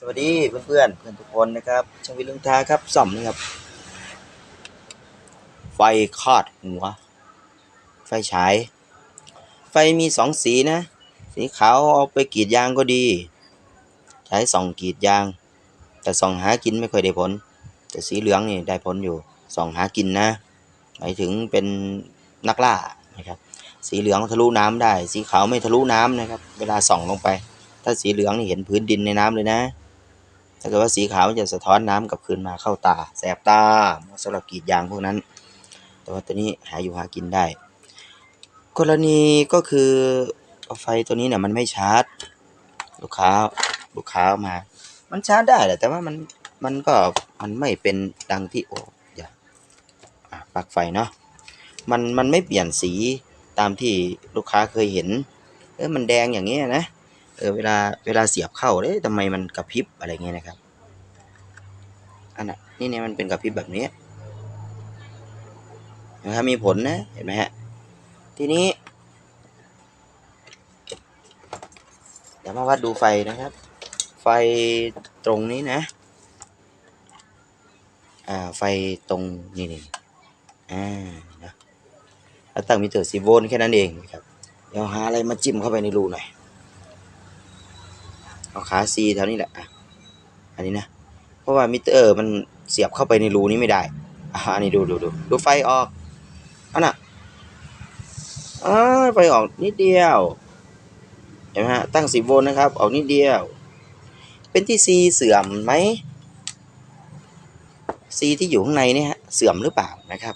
สวัสดีเพื่อนเพื่อนเพื่อนทุกคนนะครับช่างวิลุงทาครับซ่อมนี่ครับ ไฟคาดหัว ไฟฉาย ไฟมีสองสีนะ สีขาวเอาไปกรีดยางก็ดี ใช้ส่องกรีดยาง แต่ส่องหากินไม่ค่อยได้ผล แต่สีเหลืองนี่ได้ผลอยู่ส่องหากินนะ หมายถึงเป็นนักล่านะครับสีเหลืองทะลุน้ำได้ สีขาวไม่ทะลุน้ำนะครับ เวลาส่องลงไป ถ้าสีเหลืองนี่เห็นพื้นดินในน้ำเลยนะ ถ้าเกิดว่าสีขาวมันจะสะท้อนน้ำกลับคืนมาเข้าตา แสบตาเหมาะสำหรับกรีดยางพวกนั้น แต่ว่าตัวนี้หาอยู่หากินได้ กรณีก็คือไฟตัวนี้เนี่ยมันไม่ชาร์จ ลูกค้าลูกค้ามา มันชาร์จได้แหละแต่ว่ามันมันก็มันไม่เป็นดังที่โอ้อย่าอะปลั๊กไฟเนาะมันมันไม่เปลี่ยนสีตามที่ลูกค้าเคยเห็นเออมันแดงอย่างเงี้ยนะ เออเวลาเวลาเสียบเข้าเอ๊ะทำไมมันกระพริบอะไรเงี้ยนะครับอันน่ะนี่เนี่ยมันเป็นกระพริบแบบนี้นะครับมีผลนะเห็นไหมฮะทีนี้เดี๋ยวมาวัดดูไฟนะครับ ไฟตรงนี้นะอ่าไฟตรงนี่นี่อ่านะแล้วตั้งมิเตอร์สิโวลต์แค่นั้นเองนะครับเดี๋ยวหาอะไรมาจิ้มเข้าไปในรูหน่อย เอาขาซีแถวนี้แหละอันนี้นะ เพราะว่ามิเตอร์มันเสียบเข้าไปในรูนี้ไม่ได้อ,อันนี้ดูดูดูดูไฟออกอันน่ะอ่าไฟออกนิดเดียวเห็นไหมฮะตั้งสิบโวลต์นะครับ ออกนิดเดียว เป็นที่ซีเสื่อมไหมซีที่อยู่ข้างในเนี่ยฮะเสื่อมหรือเปล่านะครับ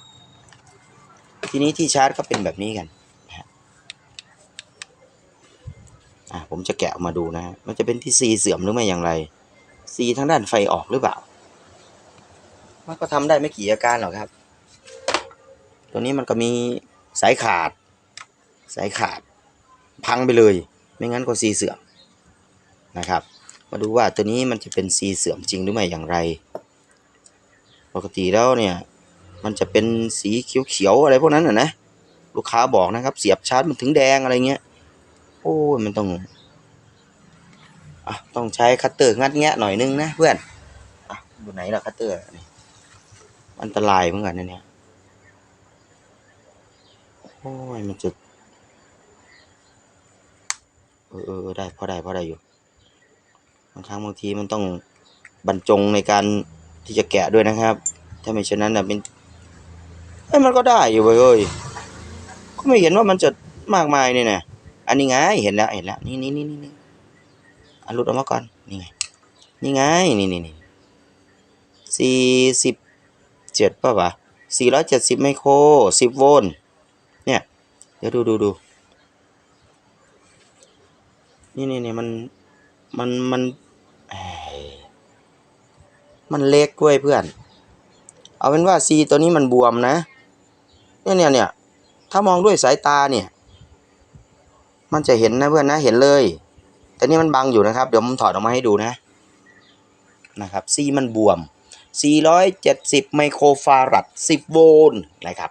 ทีนี้ที่ชาร์จก็เป็นแบบนี้กัน อะ ผมจะแกะออกมาดูนะฮะมันจะเป็นที่ C เสื่อมหรือไม่อย่างไร C ทางด้านไฟออกหรือเปล่า มันก็ทำได้ไม่กี่อาการหรอกครับ ตัวนี้มันก็มีสายขาด สายขาด พังไปเลย ไม่งั้นก็ C เสื่อมนะครับ มาดูว่าตัวนี้มันจะเป็น C เสื่อมจริงหรือไม่อย่างไร ปกติแล้วเนี่ย มันจะเป็นสีเขียวๆอะไรพวกนั้นนะนะลูกค้าบอกนะครับ เสียบชาร์จมันถึงแดงอะไรเงี้ย โอ้ยมันต้อง อะต้องใช้คัตเตอร์งัดแงะหน่อยนึงนะเพื่อนอะอยู่ไหนล่ะคัตเตอร์นี่อันตรายเหมือนกันนะเนี่ยโอ้ยมันจะเออเออเออได้พอได้พอได้อยู่บางครั้งบางทีมันต้องบรรจงในการที่จะแกะด้วยนะครับ ถ้าไม่เช่นนั้นนะเป็นเอ้ยมันก็ได้อยู่เว้ยเอ้ยก็ไม่เห็นว่ามันจะมากมายเนี่ยนะอันนี้ไงเห็นแล้วเห็นแล้วนี่นี่นี่นี่ หลุดออกมาก่อน นี่ไง นี่ไง นี่นี่นี่สี่สิบเจ็ดป่ะวะสี่ร้อยเจ็ดสิบไมโครสิบโวลต์เนี่ย เดี๋ยวดูดูดูนี่นี่นี่มัน มัน มันเอ้ยมันเล็กเว้ยเพื่อน เอาเป็นว่าซีตัวนี้มันบวมนะ เนี่ยเนี่ยเนี่ย ถ้ามองด้วยสายตาเนี่ย มันจะเห็นนะเพื่อนนะ เห็นเลย แต่นี่มันบังอยู่นะครับ เดี๋ยวผมถอดออกมาให้ดูนะนะครับซีมันบวม 470 ไมโครฟารัด 10 โวลต์นะครับ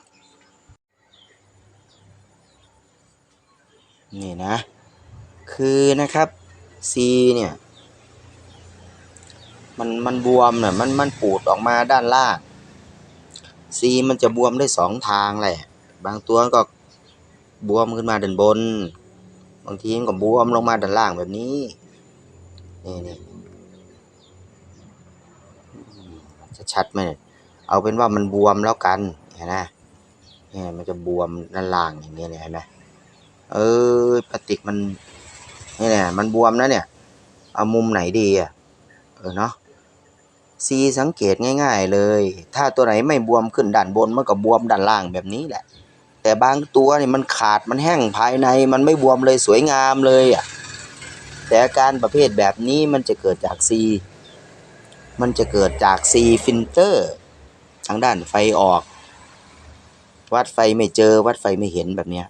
นี่นะ คือนะครับ C เนี่ย มันมันบวมเนี่ยมันมันปูดออกมาด้านล่าง C มันจะบวมได้สองทางแหละ บางตัวก็บวมขึ้นมาด้านบนางทีมันก็บวมลงมาด้านล่างแบบนี้ นี่นี่จะชัดไหมเนี่ยเอาเป็นว่ามันบวมแล้วกันเห็นไหมเนี่ยมันจะบวมด้านล่างอย่างเงี้เนี่ยเห็นไหมเออปฏิกมันนี่เนี่ยมันบวมนะเนี่ย เอามุมไหนดีอะเออเนาะซีสังเกตง่าย ๆ เลย ถ้าตัวไหนไม่บวมขึ้นด้านบนมันก็บวมด้านล่างแบบนี้แหละ แต่บางตัวนี่มันขาดมันแห้งภายในมันไม่บวมเลยสวยงามเลยอะแต่อาการประเภทแบบนี้มันจะเกิดจากซีมันจะเกิดจากซีฟิลเตอร์ทางด้านไฟออก วัดไฟไม่เจอวัดไฟไม่เห็นแบบเนี้ย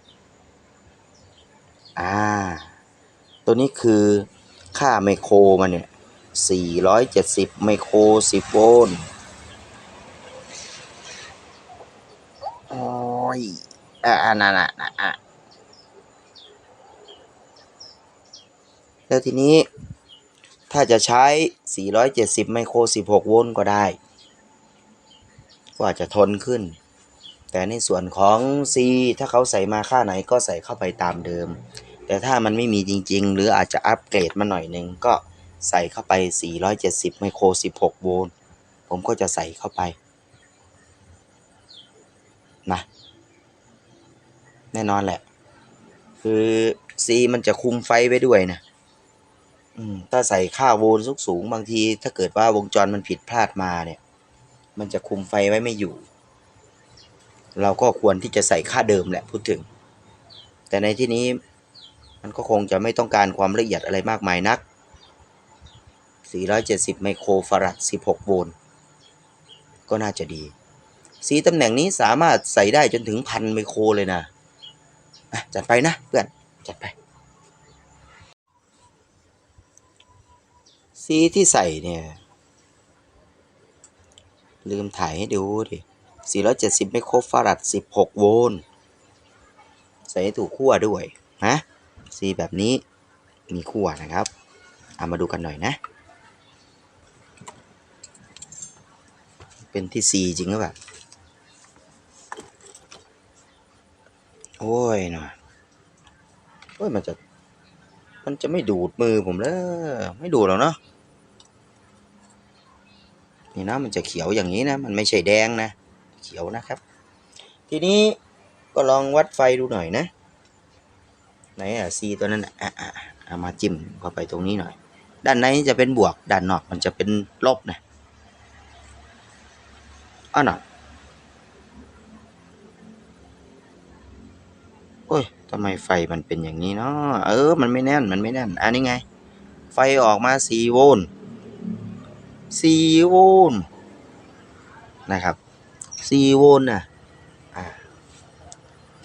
อ่า ตัวนี้คือค่าไมโครมันเนี่ย470 ไมโคร 10 โวลต์โอ้ย อ่านั่นน่ะอะอะแล้วทีนี้ ถ้าจะใช้ 470 ไมโคร 16 โวลต์ก็ได้ ก็อาจจะทนขึ้น แต่ในส่วนของ C ถ้าเขาใส่มาค่าไหนก็ใส่เข้าไปตามเดิม แต่ถ้ามันไม่มีจริง ๆ หรืออาจจะอัปเกรดมาหน่อยหนึ่งก็ใส่เข้าไป 470 ไมโคร 16 โวลต์ ผมก็จะใส่เข้าไป นะ แน่นอนแหละ คือ C มันจะคุมไฟไว้ด้วยนะอืมถ้าใส่ค่าโวลต์สูงบางที ถ้าเกิดว่าวงจรมันผิดพลาดมาเนี่ย มันจะคุมไฟไว้ไม่อยู่ เราก็ควรที่จะใส่ค่าเดิมแหละพูดถึง แต่ในที่นี้มันก็คงจะไม่ต้องการความละเอียดอะไรมากมายนัก 470 ไมโครฟารัด 16 โวลต์ ก็น่าจะดี สีตำแหน่งนี้สามารถใส่ได้จนถึงพันไมโครเลยนะ จัดไปนะเพื่อน จัดไป สีที่ใส่เนี่ย ลืมถ่ายให้ดูดิ 470 ไมโครฟารัด 16 โวลต์ ใส่ให้ถูกขั้วด้วยนะสีแบบนี้มีขั้วนะครับ เอามาดูกันหน่อยนะ เป็นที่ C จริงหรือเปล่า โอ้ยหน่อยโอ้ยมันจะ มันจะไม่ดูดมือผมเลยไม่ดูดหรอกเนาะนี่นะมันจะเขียวอย่างนี้นะ มันไม่ใช่แดงนะ เขียวนะครับ ทีนี้ก็ลองวัดไฟดูหน่อยนะ ไหนอะ C ตัวนั้นอะอะอะเอามาจิ้มเข้าไปตรงนี้หน่อย ด้านในจะเป็นบวก ด้านนอกมันจะเป็นลบนะอ้าวหน่อย อ้ยทำไมไฟมันเป็นอย่างนี้เนาะเออ มันไม่แน่น มันไม่แน่น อันนี้ไง ไฟออกมา4โวลต์4โวลต์นะครับ4โวลต์นะอ่า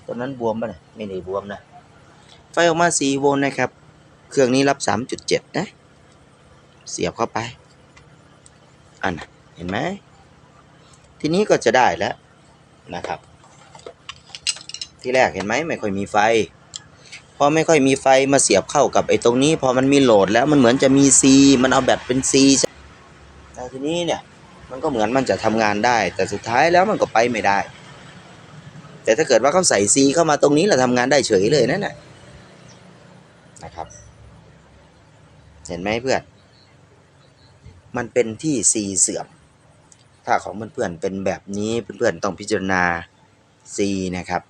ตัวนั้นบวมป่ะเนี่ยไม่ได้บวมนะ ไฟออกมา4โวลต์นะครับ เครื่องนี้รับ3.7นะ เสียบเข้าไป อันน่ะเห็นไหม ทีนี้ก็จะได้แล้วนะครับ ที่แรกเห็นไหมไม่ค่อยมีไฟ พอไม่ค่อยมีไฟมาเสียบเข้ากับไอ้ตรงนี้ พอมันมีโหลดแล้วมันเหมือนจะมี C มันเอาแบตเป็น C ใช่แต่ทีนี้เนี่ยมันก็เหมือนมันจะทำงานได้ แต่สุดท้ายแล้วมันก็ไปไม่ได้ แต่ถ้าเกิดว่าเขาใส่ C เข้ามาตรงนี้เราทำงานได้เฉยเลยนั่นแหละนะครับ เห็นไหมเพื่อน มันเป็นที่ C เสื่อม ถ้าของเพื่อนๆเป็นแบบนี้เพื่อนๆต้องพิจารณา C นะครับ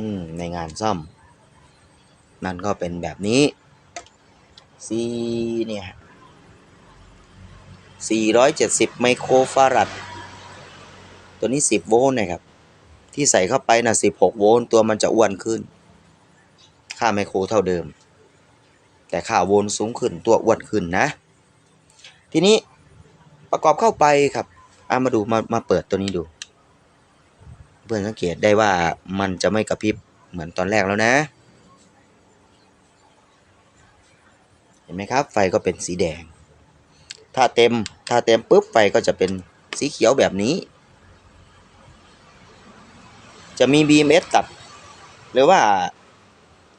อืมในงานซ่อมนั่นก็เป็นแบบนี้ C เนี่ย470 ไมโครฟารัด ตัวนี้ 10 โวลต์นะครับ ที่ใส่เข้าไปนะ16 โวลต์ ตัวมันจะอ้วนขึ้น ค่าไมโครเท่าเดิม แต่ค่าโวลต์สูงขึ้น ตัวอ้วนขึ้นนะ ทีนี้ประกอบเข้าไปครับ เอามาดูมามาเปิดตัวนี้ดู พื่อนสังเกตได้ว่ามันจะไม่กระพริบเหมือนตอนแรกแล้วนะ เห็นไหมครับ ไฟก็เป็นสีแดง ถ้าเต็มถ้าเต็มปุ๊บไฟก็จะเป็นสีเขียวแบบนี้ จะมี BMS ตัด หรือว่า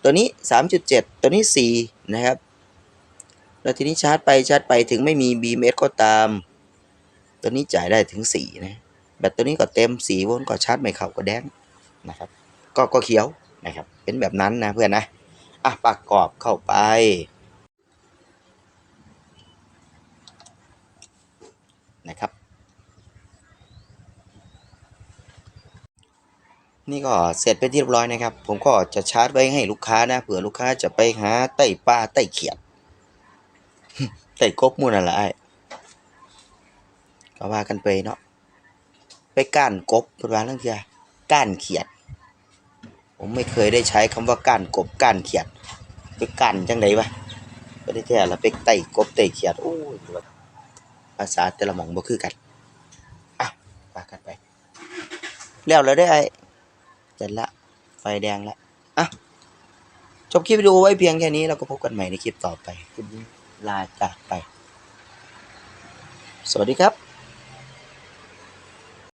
ตัวนี้ 3.7 ตัวนี้ 4 นะครับ แล้วทีนี้ชาร์จไปชาร์จไปถึงไม่มี BMS ก็ตาม ตัวนี้จ่ายได้ถึง 4 นะ แบตตัวนี้ก็เต็ม4โวลต์ก็ชาร์จไม่เข้าก็แดงนะครับ ก็ก็เขียวนะครับ เป็นแบบนั้นนะเพื่อนนะอะประกอบเข้าไปนะครับ นี่ก็เสร็จไปนที่เรียบร้อยนะครับ ผมก็จะชาร์จไว้ให้ลูกค้านะเผื่อลูกค้าจะไปหาไต่ปลาไต่เขียดไต่กบมูนั่นแหละไอ้ก็ว่ากันไปเนาะ ไปก้านกบเพื่อนว่าเรื่องเดียก้านเขียด ผมไม่เคยได้ใช้คำว่าก้านกบก้านเขียด ไปก้านจังไดวะก็ได้แท้ละไปไต่กบไต่เขียดโอ้ยภาษาแต่ละหม่องบ่คือกันอะว่ากันไป แล้วแล้วได้ไอ้เสร็จละไฟแดงละอะจบคลิปวิดีโอไว้เพียงแค่นี้ แล้วก็พบกันใหม่ในคลิปต่อไปคลิปนี้ลาจากไป สวัสดีครับ